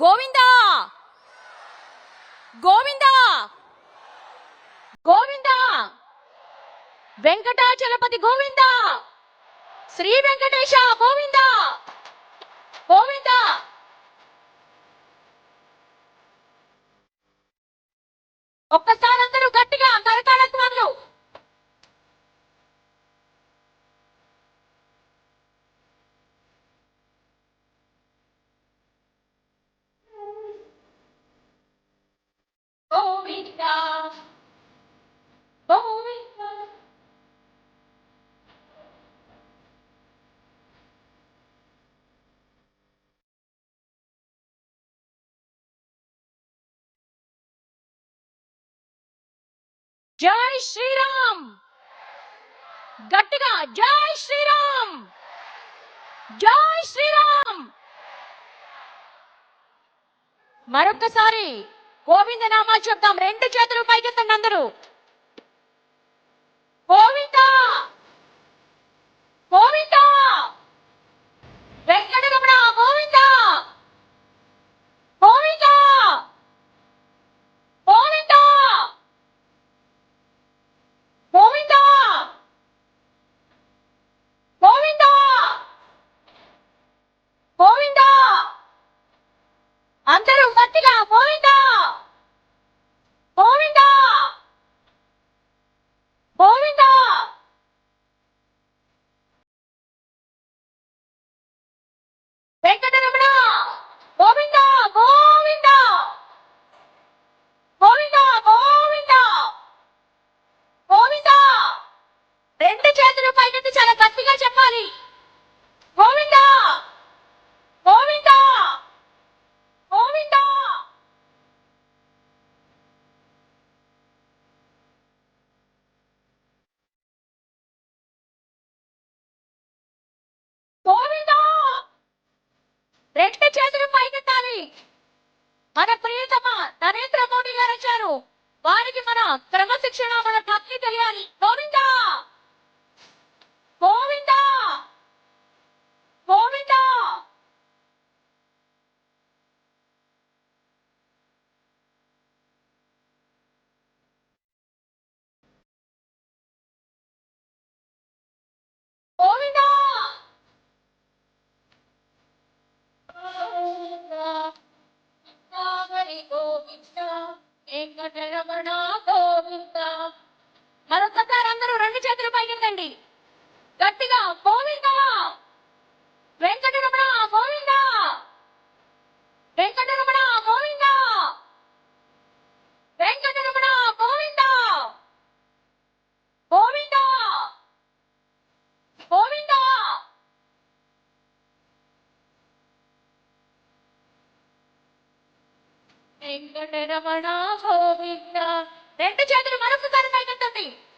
గోవిందా! గోవిందా! గోవిందా! వెంకటాచలపతి గోవిందా! శ్రీ వెంకటేశ గోవిందా! గోవిందా! ఒక్కసారి జై శ్రీరామ్. గట్టిగా జై శ్రీరామ్. జై శ్రీరామ్. మరొకసారి గోవింద నామా చెప్తాం రెండు చేతులు పైకెత్తండి అందరూ. వెంకటరమణ రెండు చేతులు పైకెత్తాలి మన ప్రియతమ నరేంద్ర మోడీ గారు వచ్చారు. వారికి మన క్రమశిక్షణ మన భక్తి తెలియాలి. గోవిందా! చేతులు గట్టిగా గోవింద! వెంకటరమణ గోవింద! వెంకటరమణ గోవింద! వెంకటరమణ గోవింద! గోవింద! గోవింద! వెంకటరమణ గోవింద! రెండు చేతులు మరొకసారి పైకెత్తండి గోవింద